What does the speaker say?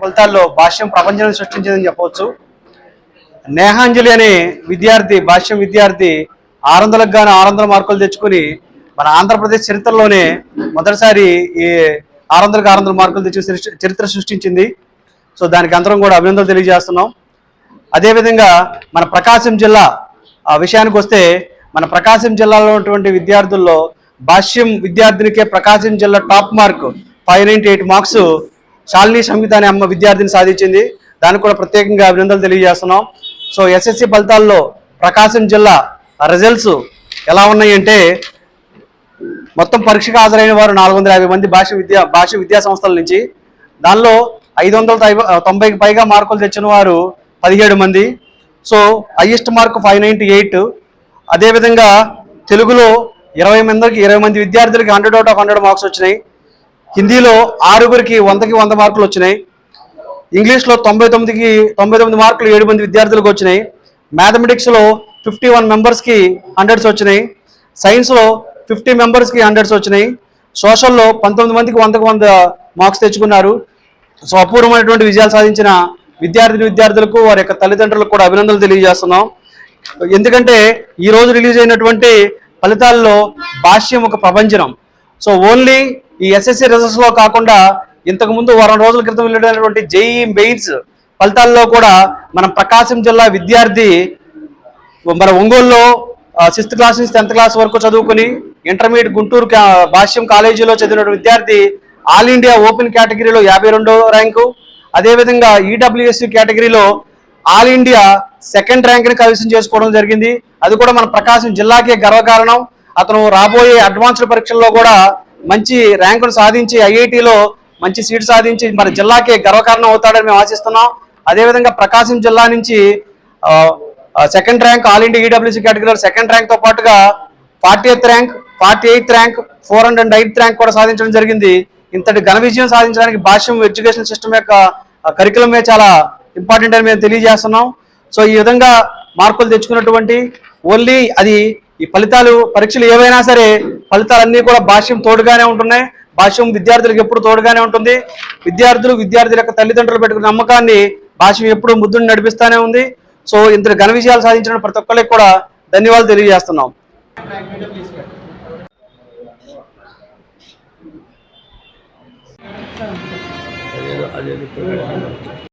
ఫలితాల్లో భాష్యం ప్రపంచం సృష్టించిందని చెప్పవచ్చు. నేహాంజలి అనే విద్యార్థి భాష్యం విద్యార్థి ఆరు వందలకు గాను ఆరు వందల మార్కులు తెచ్చుకుని మన ఆంధ్రప్రదేశ్ చరిత్రలోనే మొదటిసారి ఈ ఆరు వందలకు ఆరు వందల మార్కులు తెచ్చి చరిత్ర సృష్టించింది. సో దానికి అందరం కూడా అభినందనలు తెలియజేస్తున్నాం. అదేవిధంగా మన ప్రకాశం జిల్లా ఆ విషయానికి వస్తే మన ప్రకాశం జిల్లాలో ఉన్నటువంటి విద్యార్థుల్లో భాష్యం విద్యార్థినికే ప్రకాశం జిల్లా top mark five eight marks Shalini Samhitha అనే అమ్మ విద్యార్థిని సాధించింది. దానికి కూడా ప్రత్యేకంగా అభినందనలు తెలియజేస్తున్నాం. సో ఎస్ఎస్సి ఫలితాల్లో ప్రకాశం జిల్లా రిజల్ట్స్ ఎలా ఉన్నాయంటే మొత్తం పరీక్షకు హాజరైన వారు నాలుగు వందల యాభై మంది భాష విద్యా భాష విద్యా సంస్థల నుంచి. దానిలో ఐదు వందల తొంభైకి పైగా మార్కులు తెచ్చిన వారు పదిహేడు మంది. So highest mark five ninety eight. అదేవిధంగా తెలుగులో ఇరవై మందికి ఇరవై మంది విద్యార్థులకి hundred out of hundred marks వచ్చినాయి. హిందీలో ఆరుగురికి వందకి వంద మార్కులు వచ్చినాయి. ఇంగ్లీష్లో తొంభై తొమ్మిదికి తొంభై తొమ్మిది మార్కులు ఏడు మంది విద్యార్థులకు వచ్చినాయి. మ్యాథమెటిక్స్లో ఫిఫ్టీ వన్ మెంబర్స్కి హండ్రెడ్స్ వచ్చినాయి. సైన్స్లో ఫిఫ్టీ మెంబర్స్కి హండ్రెడ్స్ వచ్చినాయి. సోషల్లో పంతొమ్మిది మందికి వందకు వంద మార్క్స్ తెచ్చుకున్నారు. సో అపూర్వమైనటువంటి విజయాలు సాధించిన విద్యార్థిని విద్యార్థులకు వారి యొక్క తల్లిదండ్రులకు కూడా అభినందనలు తెలియజేస్తున్నాం. ఎందుకంటే ఈరోజు రిలీజ్ అయినటువంటి ఫలితాల్లో భాష్యం ఒక ప్రపంచనం సో ఓన్లీ ఈ ఎస్ఎస్సి రిజల్ట్స్లో కాకుండా ఇంతకు ముందు వారం రోజుల క్రితం వెళ్ళినటువంటి జేఈ మెయిన్స్ ఫలితాల్లో కూడా మన ప్రకాశం జిల్లా విద్యార్థి మన ఒంగోలులో సిక్స్త్ క్లాస్ నుంచి టెన్త్ క్లాస్ వరకు చదువుకుని ఇంటర్మీడియట్ గుంటూరు కా- భాష్యం కాలేజీలో చదివిన విద్యార్థి ఆల్ ఇండియా ఓపెన్ కేటగిరీలో యాభై రెండో ర్యాంకు అదేవిధంగా ఈడబ్ల్యూఎస్సి కేటగిరీలో ఆల్ ఇండియా సెకండ్ ర్యాంక్ని కైవసం చేసుకోవడం జరిగింది. అది కూడా మన ప్రకాశం జిల్లాకే గర్వకారణం. అతను రాబోయే అడ్వాన్స్డ్ పరీక్షల్లో కూడా మంచి ర్యాంకును సాధించి ఐఐటిలో మంచి సీట్ సాధించి మన జిల్లాకే గర్వకారణం అవుతాడని మేము ఆశిస్తున్నాం. అదేవిధంగా ప్రకాశం జిల్లా నుంచి second rank all India EWS కేటగిరీలో సెకండ్ ర్యాంక్తో పాటుగా forty eighth rank forty eighth rank four hundred eighth rank కూడా సాధించడం జరిగింది. ఇంతటి ఘన విజయం సాధించడానికి భాష్యం ఎడ్యుకేషన్ సిస్టమ్ యొక్క కరికులమే చాలా ఇంపార్టెంట్ అని మేము తెలియజేస్తున్నాం. సో ఈ విధంగా మార్కులు తెచ్చుకున్నటువంటి ఓన్లీ అది ఈ ఫలితాలు పరీక్షలు ఏవైనా సరే ఫలితాలన్నీ కూడా భాష్యం తోడుగానే ఉంటున్నాయి. భాష్యం విద్యార్థులకు ఎప్పుడు తోడుగానే ఉంటుంది. విద్యార్థులు విద్యార్థుల యొక్క తల్లిదండ్రులు పెట్టుకున్న నమ్మకాన్ని భాష్యం ఎప్పుడు ముద్దుని నడిపిస్తానే ఉంది. సో ఇంత ఘన విజయాలు సాధించిన ప్రతి ఒక్కరికి కూడా ధన్యవాదాలు తెలియజేస్తున్నాం. అదే